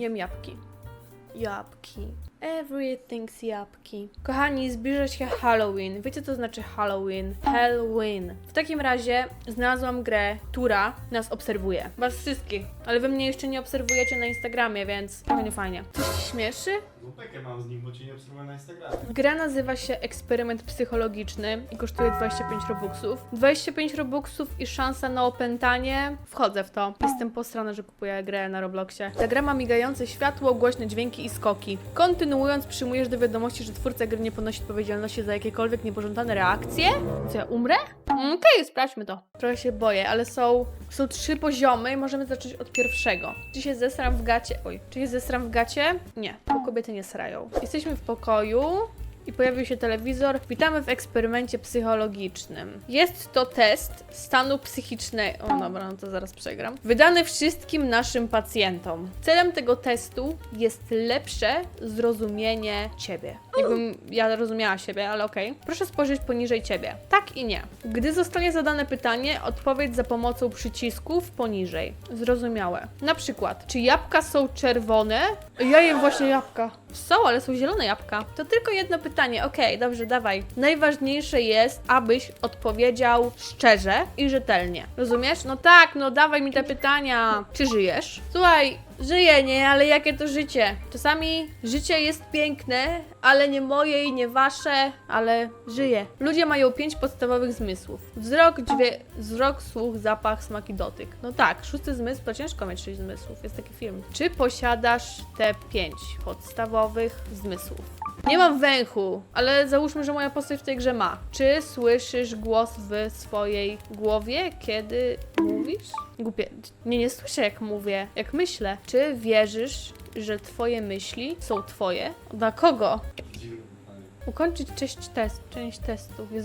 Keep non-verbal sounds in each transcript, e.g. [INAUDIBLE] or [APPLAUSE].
Jem jabłki. Jabłki. Everything's jabłki. Kochani, zbliża się Halloween. Wiecie, co znaczy Halloween? Halloween. W takim razie znalazłam grę, która nas obserwuje. Was wszystkich. Ale wy mnie jeszcze nie obserwujecie na Instagramie, więc trochę nie fajnie. Coś ci śmieszy? Zupekę mam z nim, bo cię nie obserwuję na Instagramie. Gra nazywa się Eksperyment Psychologiczny i kosztuje 25 robuxów. 25 robuxów i szansa na opętanie. Wchodzę w to. Jestem postrana, że kupuję grę na Robloxie. Ta gra ma migające światło, głośne dźwięki i skoki. Kontynuując, przyjmujesz do wiadomości, że twórca gry nie ponosi odpowiedzialności za jakiekolwiek niepożądane reakcje. Co ja umrę? Mm, Okej, sprawdźmy to. Trochę się boję, ale są, są trzy poziomy i możemy zacząć od pierwszego. Czy się zesram w gacie? Oj, czy się zesram w gacie? Nie, bo kobiety nie srają. Jesteśmy w pokoju i pojawił się telewizor. Witamy w eksperymencie psychologicznym. Jest to test stanu psychicznego. O dobra, no to zaraz przegram. Wydany wszystkim naszym pacjentom. Celem tego testu jest lepsze zrozumienie ciebie. Jakbym ja rozumiała siebie, ale okej. Proszę spojrzeć poniżej ciebie. Tak i nie. Gdy zostanie zadane pytanie, odpowiedz za pomocą przycisków poniżej. Zrozumiałe. Na przykład, czy jabłka są czerwone? Ja jem właśnie jabłka. Są, ale są zielone jabłka. To tylko jedno pytanie. Okej, dobrze, dawaj. Najważniejsze jest, abyś odpowiedział szczerze i rzetelnie. Rozumiesz? No tak, no dawaj mi te pytania. Czy żyjesz? Słuchaj, żyję, nie, ale jakie to życie? Czasami życie jest piękne, ale nie moje i nie wasze, ale żyję. Ludzie mają pięć podstawowych zmysłów. Wzrok, dźwięk, wzrok, słuch, zapach, smak i dotyk. No tak, szósty zmysł to ciężko mieć sześć zmysłów. Jest taki film. Czy posiadasz te pięć podstawowych zmysłów? Nie mam węchu, ale załóżmy, że moja postać w tej grze ma. Czy słyszysz głos w swojej głowie, kiedy mówisz? Głupie. Nie, nie słyszę jak mówię, jak myślę. Czy wierzysz, że twoje myśli są twoje? Dla kogo? Dziwne. Ukończyć część, test, część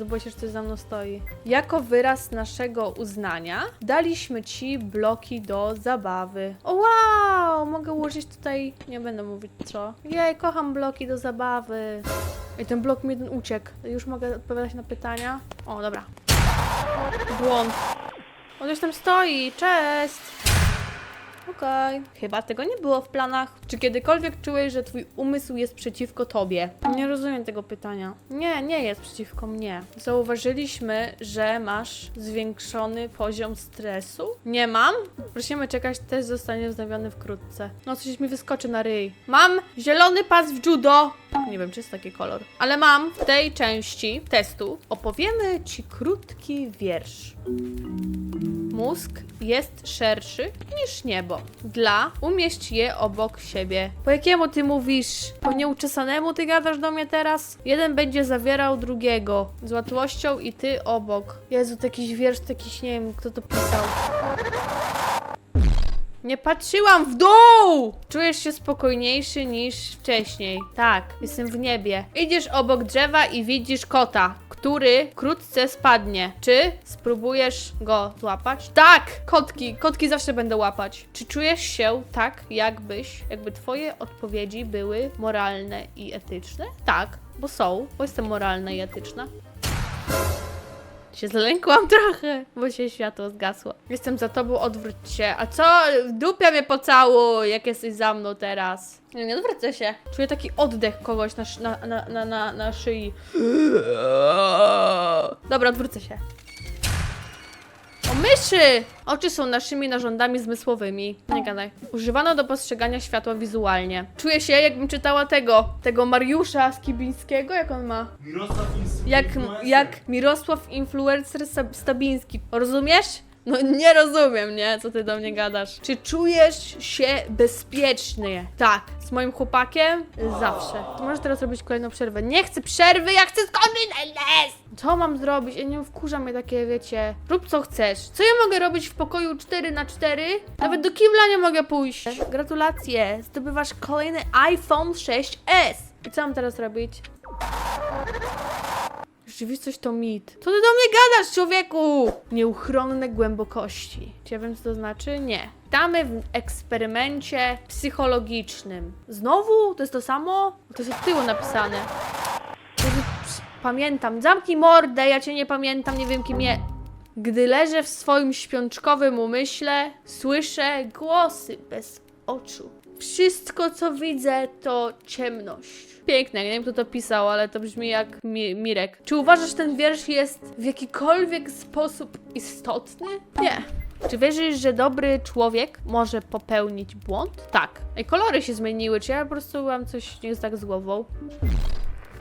boję się, że coś za mną stoi. Jako wyraz naszego uznania daliśmy ci bloki do zabawy. O wow! Mogę ułożyć tutaj... Nie będę mówić co. Jej, kocham bloki do zabawy. I ten blok mi jeden uciekł. Już mogę odpowiadać na pytania? O, dobra. Błąd. On już tam stoi. Cześć! Okej. Chyba tego nie było w planach. Czy kiedykolwiek czułeś, że twój umysł jest przeciwko tobie? Nie rozumiem tego pytania. Nie, nie jest przeciwko mnie. Zauważyliśmy, że masz zwiększony poziom stresu? Nie mam? Prosimy czekać, test zostanie wznowiony wkrótce. No coś mi wyskoczy na ryj. Mam zielony pas w judo. Nie wiem, czy jest taki kolor. Ale mam w tej części testu opowiemy ci krótki wiersz. Mózg jest szerszy niż niebo. Dla umieść je obok siebie. Po jakiemu ty mówisz? Po nieuczesanemu ty gadasz do mnie teraz? Jeden będzie zawierał drugiego. Z łatwością i ty obok. Jezu, jakiś wiersz, to jakiś, nie wiem, kto to pisał. Nie patrzyłam w dół! Czujesz się spokojniejszy niż wcześniej. Tak, jestem w niebie. Idziesz obok drzewa i widzisz kota, który wkrótce spadnie. Czy spróbujesz go złapać? Tak! Kotki, kotki zawsze będę łapać. Czy czujesz się tak, jakbyś, jakby twoje odpowiedzi były moralne i etyczne? Tak, bo są, bo jestem moralna i etyczna. Się zlękłam [LAUGHS] trochę, bo się światło zgasło. Jestem za tobą, odwróć się. A co? W dupia mnie pocałuj, jak jesteś za mną teraz. Nie, nie odwrócę się. Czuję taki oddech kogoś na, na, na, na, na szyi. [GASPS] Dobra, odwrócę się. O myszy! Oczy są naszymi narządami zmysłowymi. Nie gadaj. Używano do postrzegania światła wizualnie. Czuję się, jakbym czytała tego, tego Mariusza Skibińskiego, jak on ma? Mirosław Ins- Jak, Influencer. jak Mirosław Influencer Stabiński. Rozumiesz? No nie rozumiem, nie? Co ty do mnie gadasz? Czy czujesz się bezpiecznie? Tak. Z moim chłopakiem? Zawsze. To możesz teraz robić kolejną przerwę. Nie chcę przerwy, ja chcę skończyć test! Co mam zrobić? Ja nie wkurza mnie takie, wiecie. Rób co chcesz. Co ja mogę robić w pokoju 4 na 4 Nawet do kibla nie mogę pójść. Gratulacje. Zdobywasz kolejny iPhone 6s. I co mam teraz robić? Rzeczywistość to mit. Co ty do mnie gadasz, człowieku? Nieuchronne głębokości. Czy wiem, co to znaczy? Nie. Witamy w eksperymencie psychologicznym. Znowu? To jest to samo? To jest od tyłu napisane. Pamiętam. Zamknij mordę, ja cię nie pamiętam, nie wiem kim je... Gdy leżę w swoim śpiączkowym umyśle, słyszę głosy bez oczu. Wszystko, co widzę, to ciemność. Piękne, nie wiem kto to pisał, ale to brzmi jak mi Mirek. Czy uważasz, że ten wiersz jest w jakikolwiek sposób istotny? Nie. Czy wierzysz, że dobry człowiek może popełnić błąd? Tak. Ej, kolory się zmieniły, czy ja po prostu mam coś nie tak z głową?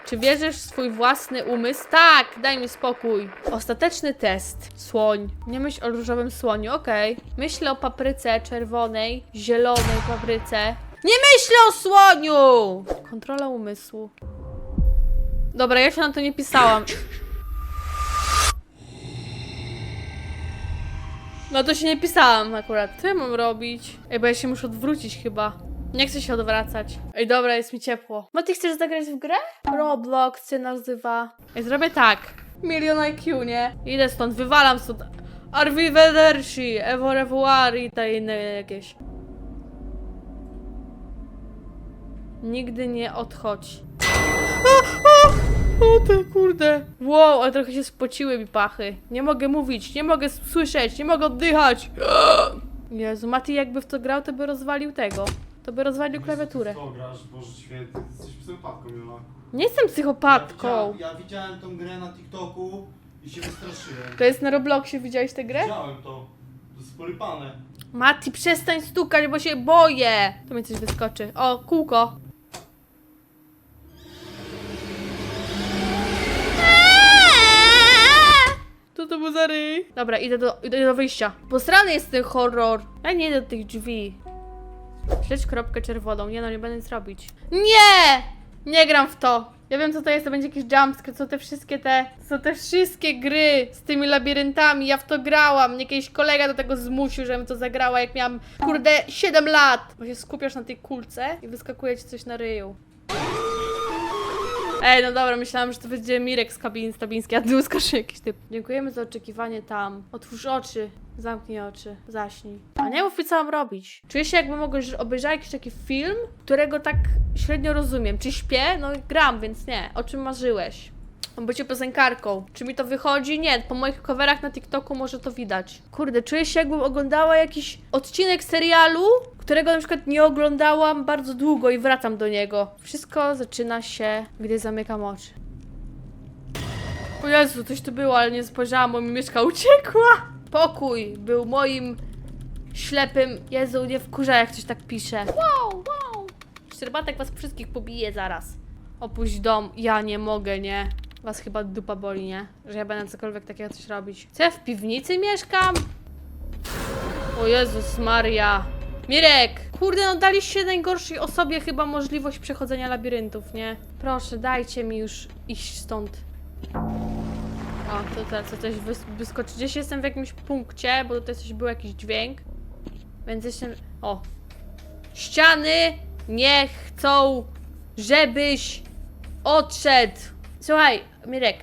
Czy wierzysz w swój własny umysł? Tak, daj mi spokój. Ostateczny test. Słoń. Nie myśl o różowym słoniu, okej. Myślę o papryce czerwonej, zielonej papryce. Nie myślę o słoniu! Kontrola umysłu. Dobra, ja się na to nie pisałam. No to się nie pisałam akurat. Co ja mam robić? Ej, bo ja się muszę odwrócić chyba. Nie chcę się odwracać. Ej, dobra, jest mi ciepło. No ty chcesz zagrać w grę? Roblox się nazywa. Ej, zrobię tak. Milion IQ, nie? Idę stąd, wywalam stąd. Arrivederci, evo revoir i te inne jakieś. Nigdy nie odchodź. O ty kurde. Wow, ale trochę się spociły mi pachy. Nie mogę mówić, nie mogę słyszeć, nie mogę oddychać. Jezu, Mati jakby w to grał, to by rozwalił tego. To by rozwalił klawiaturę. Co grasz, Boże święty, ty jesteś psychopatką, Jola. Nie jestem Ja psychopatką. widziałem, ja widziałem tą grę na TikToku i się wystraszyłem. To jest na Robloxie, widziałeś tę grę? Widziałem to. To jest porypane. Mati, przestań stukać, bo się boję. To mi coś wyskoczy. O, kółko. Co to był za ryj? Dobra, idę do, idę do wyjścia. Jest ten horror. Ja nie idę do tych drzwi. Śledź kropkę czerwoną. Nie no, nie będę nic robić. Nie! Nie gram w to. Ja wiem co to jest, to będzie jakiś jumpscare, co te wszystkie te, co te wszystkie gry z tymi labiryntami, ja w to grałam, Mnie jakiś kolega do tego zmusił, żebym to zagrała jak miałam, kurde, 7 lat. Bo się skupiasz na tej kulce i wyskakuje ci coś na ryju. Ej, no dobra, myślałam, że to będzie Mirek z kabin Stabiński, a tu skoczy jakiś typ. Dziękujemy za oczekiwanie tam. Otwórz oczy. Zamknij oczy. Zaśnij. A nie mów mi, co mam robić. Czuję się, jakby mogłeś, że obejrzeć jakiś taki film, którego tak średnio rozumiem. Czy śpię? No gram, więc nie. O czym marzyłeś? Mam bycie piosenkarką. Czy mi to wychodzi? Nie. Po moich coverach na TikToku może to widać. Kurde, czuję się, jakbym oglądała jakiś odcinek serialu, którego na przykład nie oglądałam bardzo długo i wracam do niego. Wszystko zaczyna się, gdy zamykam oczy. O Jezu, coś tu było, ale nie spojrzałam, bo mi myszka uciekła. Pokój był moim ślepym... Jezu, nie wkurza, jak coś tak pisze. Wow, wow. Szczerbatek was wszystkich pobije zaraz. Opuść dom. Ja nie mogę, nie? Was chyba dupa boli, nie? Że ja będę cokolwiek takiego coś robić. Co ja w piwnicy mieszkam? O Jezus Maria. Mirek! Kurde, no daliście najgorszej osobie chyba możliwość przechodzenia labiryntów, nie? Proszę, dajcie mi już iść stąd. O, to teraz coś wys wyskoczy. Gdzieś jestem w jakimś punkcie, bo tutaj coś był jakiś dźwięk. Więc jestem... O. Ściany nie chcą, żebyś odszedł. Słuchaj, Mirek,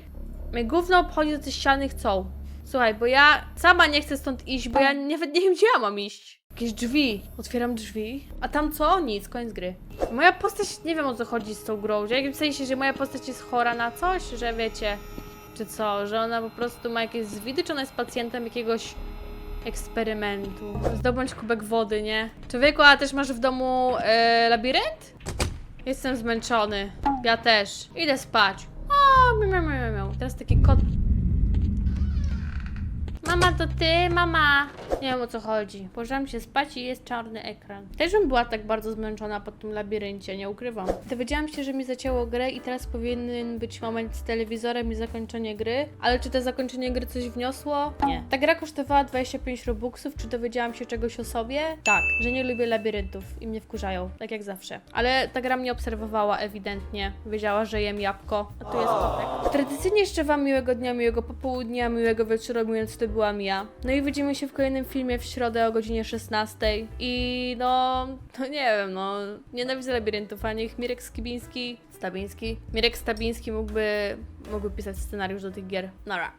mnie gówno obchodzi, że te ściany chcą. Słuchaj, bo ja sama nie chcę stąd iść, bo ja nawet nie wiem, gdzie ja mam iść. Jakieś drzwi. Otwieram drzwi. A tam co? Nic, koniec gry. Moja postać, nie wiem o co chodzi z tą grą. Że jakim sensie, że moja postać jest chora na coś, że wiecie, czy co, że ona po prostu ma jakieś zwidy, czy ona jest pacjentem jakiegoś eksperymentu. Zdobądź kubek wody, nie? Człowieku, a też masz w domu e, labirynt? Jestem zmęczony. Ja też. Idę spać. Miau, miau, miau, miau. Teraz taki kot. Mama, to ty, mama. Nie wiem o co chodzi. Położyłam się spać i jest czarny ekran. Też bym była tak bardzo zmęczona po tym labiryncie, nie ukrywam. Dowiedziałam się, że mi zacięło grę i teraz powinien być moment z telewizorem i zakończenie gry. Ale czy to zakończenie gry coś wniosło? Nie. Ta gra kosztowała 25 robuxów. Czy dowiedziałam się czegoś o sobie? Tak, że nie lubię labiryntów i mnie wkurzają, tak jak zawsze. Ale ta gra mnie obserwowała ewidentnie. Wiedziała, że jem jabłko. A tu jest kotek. Tradycyjnie jeszcze Wam miłego dnia, miłego popołudnia, miłego wieczoru, mówiąc to byłam ja. No i widzimy się w kolejnym filmie w środę o godzinie 16. I no, no nie wiem, no nienawidzę labiryntów, a niech Mirek Skibiński, Stabiński, Mirek Stabiński mógłby, mógłby pisać scenariusz do tych gier. Nara.